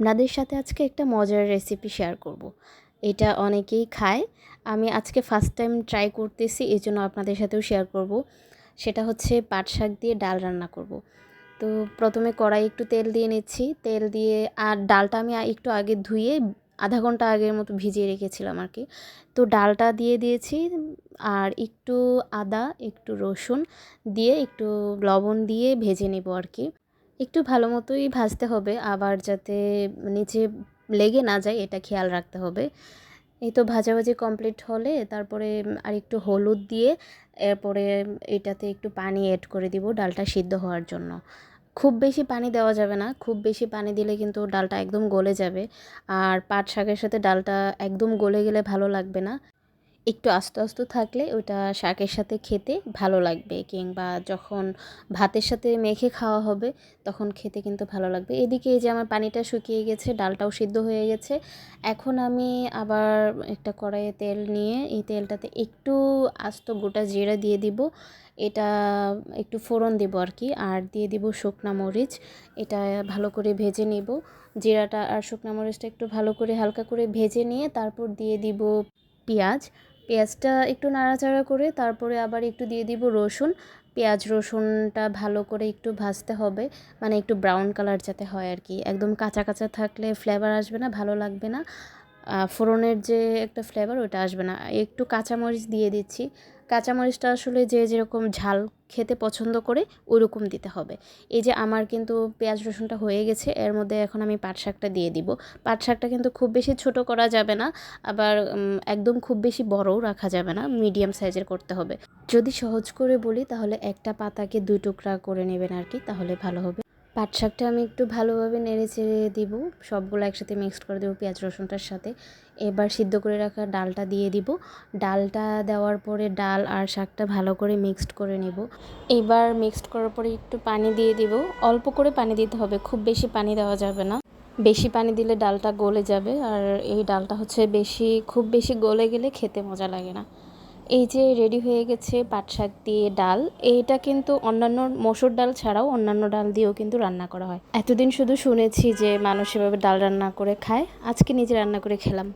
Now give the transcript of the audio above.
আপনাদের সাথে আজকে একটা মজার রেসিপি শেয়ার করব। এটা অনেকেই খায় আমি আজকে ফার্স্ট টাইম ট্রাই করতেছি এই জন্য আপনাদের সাথেও শেয়ার করব। সেটা হচ্ছে পাট শাক দিয়ে ডাল রান্না করব। তো প্রথমে কড়াই একটু তেল দিয়ে নিচ্ছি তেল দিয়ে আর ডালটা আমি একটু আগে ধুয়ে আধা ঘণ্টা আগের মতো ভিজিয়ে রেখেছিলাম আর কি তো ডালটা দিয়ে দিয়েছি আর একটু আদা, একটু রসুন দিয়ে একটু লবণ দিয়ে ভেজে নেব আর কি একটু ভালো মতোই ভাজতে হবে, আবার যাতে নিচে লেগে না যায় এটা খেয়াল রাখতে হবে। এই তো ভাজাভাজি কমপ্লিট হলে তারপরে আর একটু হলুদ দিয়ে এরপরে এটাতে একটু পানি অ্যাড করে দিব ডালটা সিদ্ধ হওয়ার জন্য। খুব বেশি পানি দেওয়া যাবে না, খুব বেশি পানি দিলে কিন্তু ডালটা একদম গলে যাবে। আর পাট শাকের সাথে ডালটা একদম গলে গেলে ভালো লাগবে না। একটু আস্তে আস্তে থাকলে ওটা শাকের সাথে খেতে ভালো লাগবে কিংবা যখন ভাতের সাথে মেখে খাওয়া হবে তখন খেতে কিন্তু ভালো লাগবে। এদিকে এই যে আমার পানিটা শুকিয়ে গেছে, ডালটাও সিদ্ধ হয়ে গেছে। এখন আমি আবার একটা কড়াইয়ে তেল নিয়ে এই তেলটাতে একটু আস্ত গোটা জিরা দিয়ে দিব। এটা একটু ফোড়ন দেবো আর কি, আর দিয়ে দিব শুকনা মরিচ। এটা ভালো করে ভেজে নিব। জিরাটা আর শুকনা মরিচটা একটু ভালো করে হালকা করে ভেজে নিয়ে তারপর দিয়ে দিব পেঁয়াজ। পেঁয়াজটা একটু নাড়াচাড়া করে তারপরে আবার একটু দিয়ে দিব রসুন। পেঁয়াজ রসুনটা ভালো করে একটু ভাজতে হবে মানে একটু ব্রাউন কালার যাতে হয় আর কি। একদম কাঁচা কাঁচা থাকলে ফ্লেভার আসবে না, ভালো লাগবে না। ফোড়নের যে একটা ফ্লেভার ওটা আসবে না। একটু কাঁচামরিচ দিয়ে দিচ্ছি। কাঁচামরিচটা আসলে যে যেরকম ঝাল খেতে পছন্দ করে ওইরকম দিতে হবে। এই যে আমার কিন্তু পেঁয়াজ রসুনটা হয়ে গেছে, এর মধ্যে এখন আমি পাট শাকটা দিয়ে দিব। পাট শাকটা কিন্তু খুব বেশি ছোট করা যাবে না, আবার একদম খুব বেশি বড়ও রাখা যাবে না, মিডিয়াম সাইজের করতে হবে। যদি সহজ করে বলি, তাহলে একটা পাতাকে দুই টুকরা করে নেবেন আর কি তাহলে ভালো হবে। পাট শাকটা আমি একটু ভালোভাবে নেড়ে চেড়ে দিব। সবগুলো একসাথে মিক্সড করে দেবো পেঁয়াজ, রসুনটার সাথে। এবার সিদ্ধ করে রাখা ডালটা দিয়ে দিব। ডালটা দেওয়ার পরে ডাল আর শাকটা ভালো করে মিক্সড করে নেব। এবার মিক্সড করার পরে একটু পানি দিয়ে দিব। অল্প করে পানি দিতে হবে, খুব বেশি পানি দেওয়া যাবে না। বেশি পানি দিলে ডালটা গলে যাবে। আর এই ডালটা হচ্ছে বেশি, খুব বেশি গলে গেলে খেতে মজা লাগে না। এই যে রেডি হয়ে গেছে পাট শাক দিয়ে ডাল, এইটা কিন্তু অন্যান্য মসুর ডাল ছাড়াও অন্যান্য ডাল দিয়েও কিন্তু রান্না করা হয়। এতদিন শুধু শুনেছি যে মানুষ এভাবে ডাল রান্না করে খায়, আজকে নিজে রান্না করে খেলাম।